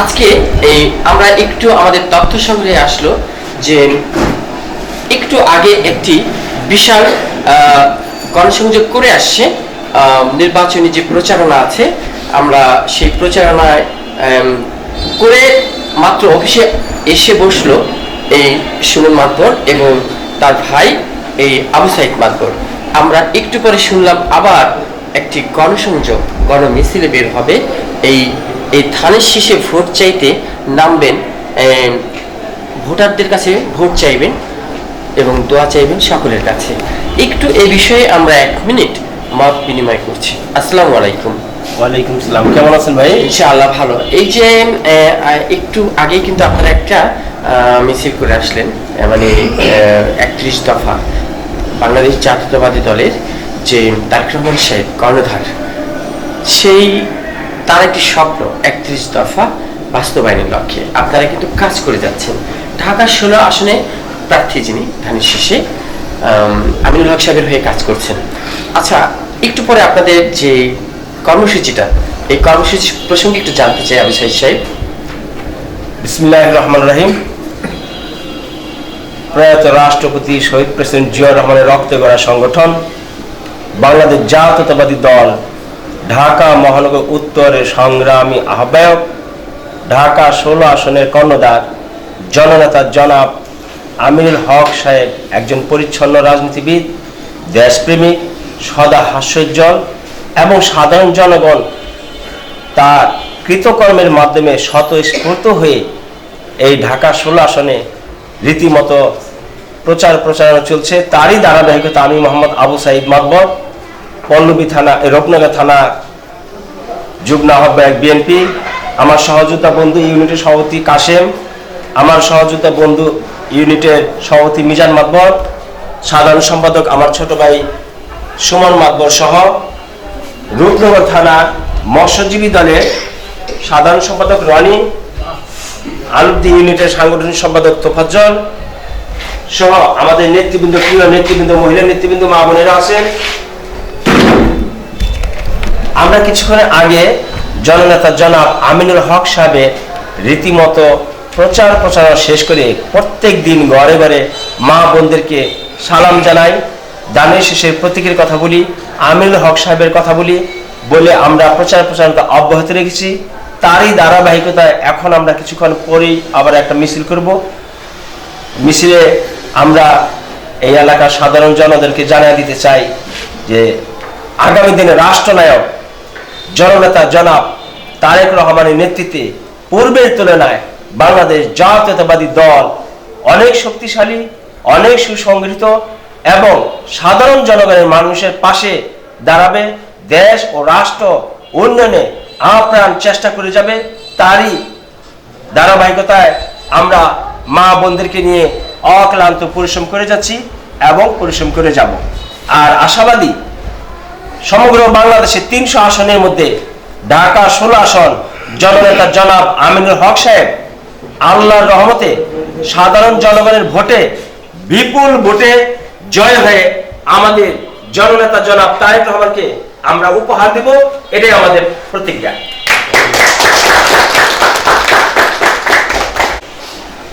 আজকে এই আমরা একটু আমাদের তথ্য সংগ্রহে আসলো যে একটু আগে একটি বিশাল গণসংযোগ করে আসছে নির্বাচনী যে প্রচারণা আছে, আমরা সেই প্রচারণায় করে মাত্র অফিসে এসে বসল এই সুমন মাতবর এবং তার ভাই এই আবু সাইদ মাতবর। আমরা একটু পরে শুনলাম আবার একটি গণসংযোগ গণ গণমিছিলে বের হবে এই এই ধানের শীষে ভোট চাইতে নামবেন ভোটারদের কাছে ভোট চাইবেন এবং দোয়া চাইবেন সকলের কাছে। একটু এই বিষয়ে আমরা এক মিনিট মত বিনিময় করছি। আসসালামু আলাইকুম। ওয়ালাইকুম সালাম কেমন আছেন ভাই? ইনশাআল্লাহ ভালো। এই যে একটু আগে কিন্তু আপনারা একটা মিছিল করে আসলেন মানে একত্রিশ দফা বাংলাদেশ জাতীয়তাবাদী দলের যে তারেক রহমান সাহেব কর্ণধার সেই তার একটি স্বপ্ন একত্রিশ দফা বাস্তবায়নের লক্ষ্যে। আপনারা কিন্তু কাজ করে যাচ্ছেন। ঢাকা ষোলো আসনে প্রার্থী যিনি ধানের শীষে আম, আমিনুল হক সাহেবের হয়ে কাজ করছেন। আচ্ছা একটু পরে আপনাদের যে কর্মসূচিটা এই কর্মসূচি প্রসঙ্গে একটু জানতে চাই আমি সাইদ সাহেব। বিসমিল্লাহ রহমান রহিম। প্রয়াত রাষ্ট্রপতি শহীদ প্রেসিডেন্ট জিয়াউর রহমানের রক্ত গড়া সংগঠন বাংলাদেশ জাতীয়তাবাদী দল ঢাকা মহানগর উত্তরের সংগ্রামী আহ্বায়ক, ঢাকা ষোলো আসনের কর্ণদার জননেতা জনাব আমিনুল হক সাহেব, একজন পরিচ্ছন্ন রাজনীতিবিদ দেশপ্রেমিক সদা হাস্যোজ্জ্বল এবং সাধারণ জনগণ তার কৃতকর্মের মাধ্যমে স্বতঃস্ফূর্ত হয়ে এই ঢাকা ষোলো আসনে রীতিমতো প্রচার প্রচারণা চলছে। তারই ধারাবাহিকতা আমি মোহাম্মদ আবু সাইদ মাকবর পল্লবী থানা রূপনগর থানা যুগ্ম আহ্বায়ক বিএনপি আমার সহযোগিতা বন্ধু ইউনিটের সভাপতি কাশেম, আমার সহযোগিতা বন্ধু ইউনিটের সভাপতি মিজান মাকবর, সাধারণ সম্পাদক আমার ছোট ভাই সুমন মাকবর সহ রূপনগর থানা মৎস্যজীবী দলের সাধারণ সম্পাদক রনি আলুদ্দি ইউনিটের সাংগঠনিক সম্পাদক তোফাজ্জল সহ আমাদের নেতৃবৃন্দ, প্রিয় নেতৃবৃন্দ, মহিলা নেতৃবৃন্দ, মা বোনেরা আছেন। আমরা কিছুক্ষণ আগে জননেতা জনাব আমিনুল হক সাহেবের রীতিমতো প্রচার প্রচারণা শেষ করে প্রত্যেক দিন ঘরে ঘরে মা বোনদেরকে সালাম জানাই। দানের শেষের প্রতীকের কথা বলি, আমিনুল হক সাহেবের কথা বলি বলে আমরা প্রচার প্রচারণা অব্যাহত রেখেছি। তারই ধারাবাহিকতায় এখন আমরা কিছুক্ষণ পরেই আবার একটা মিছিল করব। মিছিলে আমরা এই এলাকার সাধারণ জনদেরকে জানিয়ে দিতে চাই যে আগামী দিনে রাষ্ট্রনায়ক জননেতা জনাব তারেক রহমানের নেতৃত্বে পূর্বের তুলনায় বাংলাদেশ জাতীয়তাবাদী দল অনেক শক্তিশালী, অনেক সুসংগঠিত এবং সাধারণ জনগণের মানুষের পাশে দাঁড়াবে, দেশ ও রাষ্ট্র উন্নয়নে আপ্রাণ চেষ্টা করে যাবে তারই ধারাবাহিকতায় আমরা মা বোনদেরকে নিয়ে অক্লান্ত পরিশ্রম করে যাচ্ছি এবং পরিশ্রম করে যাব। আর আশাবাদী সমগ্র বাংলাদেশে তিনশো আসনের মধ্যে ঢাকা ষোলো আসন জননেতা জনাব আমিনুল হক সাহেব আল্লাহর রহমতে সাধারণ জনগণের ভোটে বিপুল ভোটে জয় হয়ে আমাদের জননেতা জনাব তারেক রহমানকে আমরা উপহার দেব। এটাই আমাদের প্রতিজ্ঞা।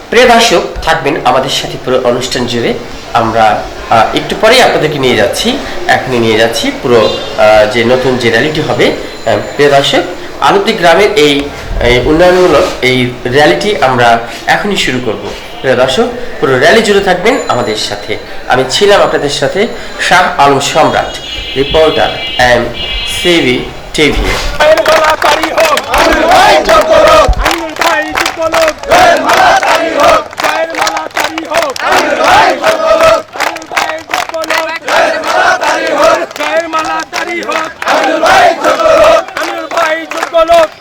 প্রিয় দর্শক, থাকবেন আমাদের সাথে পুরো অনুষ্ঠান জুড়ে। আমরা একটু পরেই আপনাদেরকে নিয়ে যাচ্ছি। এখনই নিয়ে যাচ্ছি পুরো যে নতুন যে র্যালিটি হবে প্রিয় দর্শক গ্রামের এই উন্নয়নমূলক এই র্যালিটি আমরা এখনই শুরু করব। প্রিয় দর্শক, পুরো র্যালি জুড়ে থাকবেন আমাদের সাথে। আমি ছিলাম আপনাদের সাথে শাহ আলম সম্রাট, রিপোর্টার অ্যান্ড সিভি টিভি। হোক আমির ভাই চকরক আমির ভাই চকরক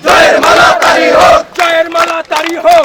জয়ের মালা তারি হোক। জয়ের মালা তারি হোক।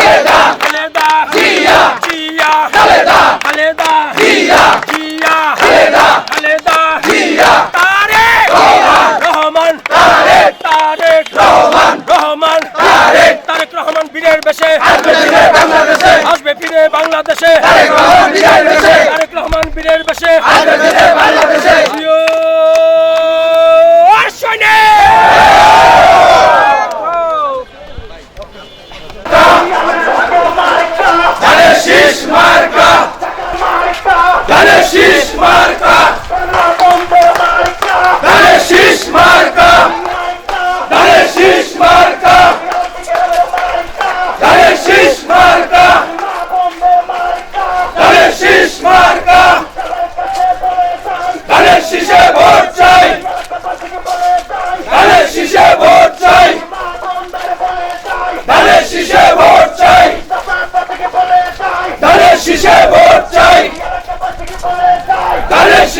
ফিরে বেশে। আসবে ফিরে বাংলাদেশে। আরেক রহমান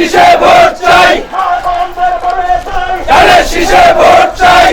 শিশে ভোট চাই। ধানের শীষে ভোট চাই।